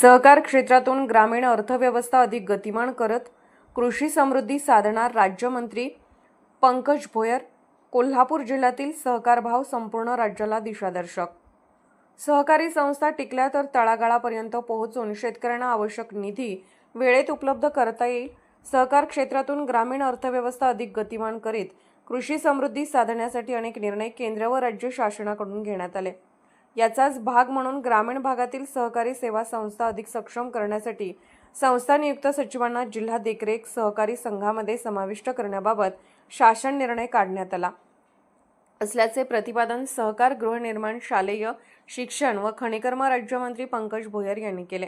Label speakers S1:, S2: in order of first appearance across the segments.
S1: सहकार क्षेत्रातून ग्रामीण अर्थव्यवस्था अधिक गतिमान करत कृषी समृद्धी साधणार राज्यमंत्री पंकज भोयर कोल्हापूर जिल्ह्यातील सहकार भाव संपूर्ण राज्याला दिशादर्शक. सहकारी संस्था टिकल्या तर तळागाळापर्यंत पोहोचून शेतकऱ्यांना आवश्यक निधी वेळेत उपलब्ध करता येईल. सहकार क्षेत्रातून ग्रामीण अर्थव्यवस्था अधिक गतिमान करीत कृषी समृद्धी साधण्यासाठी अनेक निर्णय केंद्र व राज्य शासनाकडून घेण्यात आले. याचाच भाग म्हणून ग्रामीण भागातील सहकारी सेवा संस्था अधिक सक्षम करण्यासाठी संस्था नियुक्त सचिवांना जिल्हा देखरेख सहकारी संघामध्ये समाविष्ट करण्याबाबत शासन निर्णय काढण्यात आला. असल्याचे प्रतिपादन सहकार गृहनिर्माण शालेय शिक्षण व खनिकर्म राज्यमंत्री पंकज भोयर यांनी केले.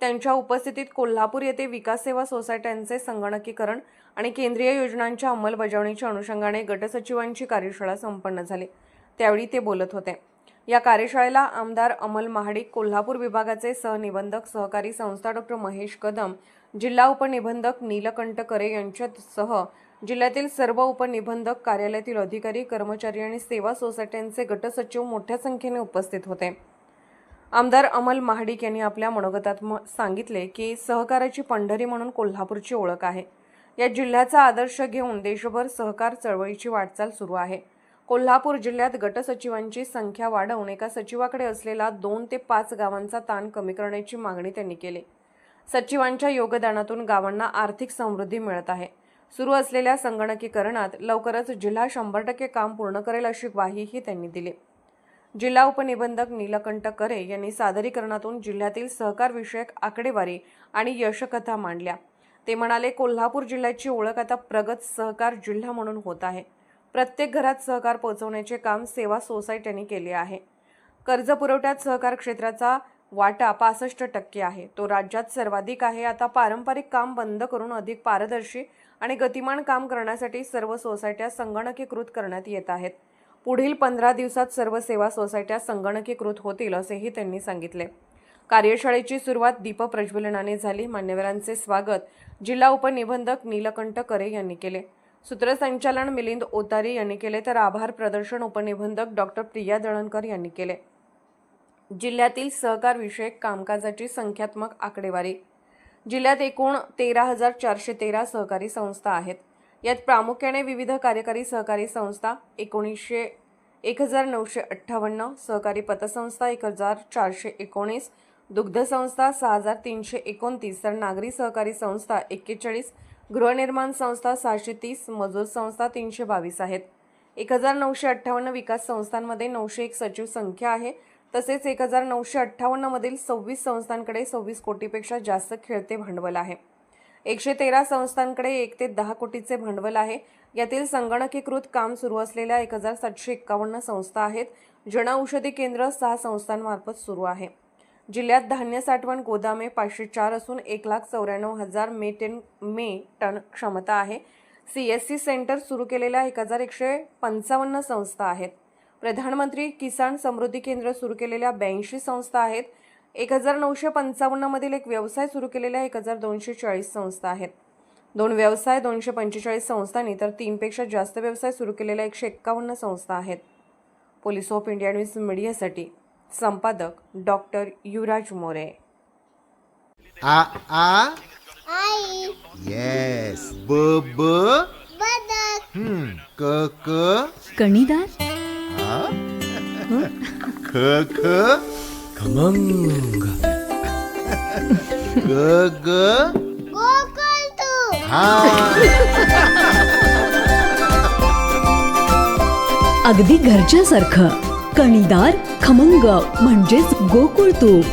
S1: त्यांच्या उपस्थितीत कोल्हापूर येथे विकास सेवा सोसायट्यांचे संगणकीकरण आणि केंद्रीय योजनांच्या अंमलबजावणीच्या अनुषंगाने गटसचिवांची कार्यशाळा संपन्न झाली. त्यावेळी ते बोलत होते. या कार्यशाळेला आमदार अमल महाडिक कोल्हापूर विभागाचे सहनिबंधक सहकारी संस्था डॉक्टर महेश कदम जिल्हा उपनिबंधक नीलकंठ करे यांच्यासह जिल्ह्यातील सर्व उपनिबंधक कार्यालयातील अधिकारी कर्मचारी आणि सेवा सोसायट्यांचे गटसचिव मोठ्या संख्येने उपस्थित होते. आमदार अमल महाडिक यांनी आपल्या मनोगतात म- सांगितले की सहकाराची पंढरी म्हणून कोल्हापूरची ओळख आहे. या जिल्ह्याचा आदर्श घेऊन देशभर सहकार चळवळीची वाटचाल सुरू आहे. कोल्हापूर जिल्ह्यात गटसचिवांची संख्या वाढवून एका सचिवाकडे असलेला दोन ते पाच गावांचा ताण कमी करण्याची मागणी त्यांनी केली. सचिवांच्या योगदानातून गावांना आर्थिक समृद्धी मिळत आहे. सुरू असलेल्या संगणकीकरणात लवकरच जिल्हा शंभर टक्के काम पूर्ण करेल अशी ग्वाहीही त्यांनी दिली. जिल्हा उपनिबंधक नीलकंठ करे यांनी सादरीकरणातून जिल्ह्यातील सहकारविषयक आकडेवारी आणि यशकथा मांडल्या. ते म्हणाले कोल्हापूर जिल्ह्याची ओळख आता प्रगत सहकार जिल्हा म्हणून होत आहे. प्रत्येक घरात सहकार पोहोचवण्याचे काम सेवा सोसायट्यांनी केले आहे. कर्ज पुरवठ्यात सहकार क्षेत्राचा वाटा पासष्ट टक्के आहे. तो राज्यात सर्वाधिक आहे. आता पारंपरिक काम बंद करून अधिक पारदर्शी आणि गतिमान काम करण्यासाठी सर्व सोसायट्या संगणकीकृत करण्यात येत आहेत. पुढील पंधरा दिवसात सर्व सेवा सोसायट्या संगणकीकृत होतील असेही त्यांनी सांगितले. कार्यशाळेची सुरुवात दीप प्रज्वलनाने झाली. मान्यवरांचे स्वागत जिल्हा उपनिबंधक नीलकंठ करे यांनी केले. सूत्रसंचालन मिलिंद ओतारी यांनी केले तर आभार प्रदर्शन उपनिबंधक डॉक्टर प्रिया दळणकर यांनी केले. जिल्ह्यातील सहकारविषयक कामकाजाची संख्यात्मक आकडेवारी. जिल्ह्यात एकूण तेरा हजार चारशे तेरा सहकारी संस्था आहेत. यात प्रामुख्याने विविध कार्यकारी सहकारी संस्था एकोणीसशे एक हजार नऊशे अठ्ठावन्न सहकारी पतसंस्था एक हजार चारशे एकोणीस दुग्धसंस्था सहा हजार तीनशे एकोणतीस तर नागरी सहकारी संस्था एक्केचाळीस गृहनिर्माण संस्था सहाशे तीस मजूर संस्था तीनशे बावीस आहेत. एक हजार नऊशे अठ्ठावन्न विकास संस्थांमध्ये नऊशे एक सचिव संख्या आहे. तसेच एक हजार नऊशे अठ्ठावन्नमधील सव्वीस संस्थांकडे सव्वीस कोटीपेक्षा जास्त खेळते भांडवल आहे. एकशे तेरा संस्थांकडे एक ते दहा कोटीचे भांडवल आहे. यातील संगणकीकृत काम सुरू असलेल्या एक हजार सातशे एक्कावन्न संस्था आहेत. जनऔषधी केंद्र सहा संस्थांमार्फत सुरू आहे. जिल्ह्यात धान्य साठवण गोदामे पाचशे चार असून एक लाख चौऱ्याण्णव हजार मे टेन मे टन क्षमता आहे. सी एस सी सेंटर सुरू केलेल्या एक हजार एकशे पंचावन्न संस्था आहेत. प्रधानमंत्री किसान समृद्धी केंद्र सुरू केलेल्या ब्याऐंशी संस्था आहेत. एक हजार नऊशे पंचावन्नमधील एक व्यवसाय सुरू केलेल्या एक हजार दोनशे चाळीस संस्था आहेत. दोन व्यवसाय दोनशे पंचेचाळीस संस्थांनी तर तीनपेक्षा जास्त व्यवसाय सुरू केलेल्या एकशे एक्कावन्न संस्था आहेत. पोलीस ऑफ इंडिया न्यूज मीडियासाठी संपादक डॉक्टर युवराज मोरे.
S2: आ आ?
S3: आई.
S2: येस ब ब?
S3: बदक.
S2: हम्म. क क?
S4: कणीदार
S2: आ? ख ख?
S5: खमंग.
S2: ग ग?
S3: गोकुळ तू.
S2: हा.
S4: अगदी घरच्यासारखं. कणीदार खमंग म्हणजेच गोकुळ तूप.